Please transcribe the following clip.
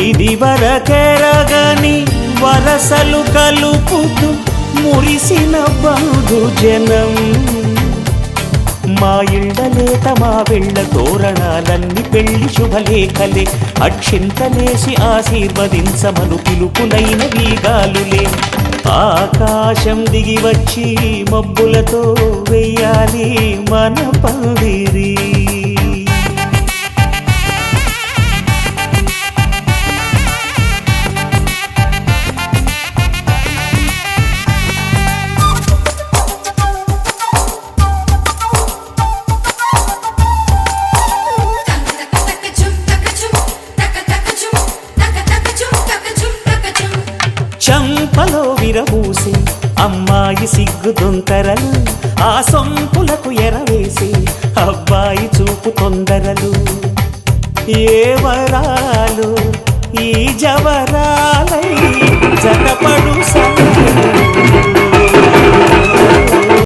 ఇది వరకెరగని వరసలు కలుపుతూ మురిసిన బంధు జనం. మా ఇళ్ళలేత మా వెళ్ళ తోరణాలన్నీ పెళ్ళి శుభలేఖలే. అక్షింతలేసి ఆశీర్వదించమను పిలుపులైన వీగాలులే. ఆకాశం దిగి వచ్చి మబ్బులతో వెయ్యాలి మన పందిరి చంపలో విరబూసి అమ్మాయి సిగ్గు దొంతరలు ఆ సొంపులకు ఎరవేసి అబ్బాయి చూపు తొందరలు. ఏ వరాలు ఈ జవరాలై జతపడు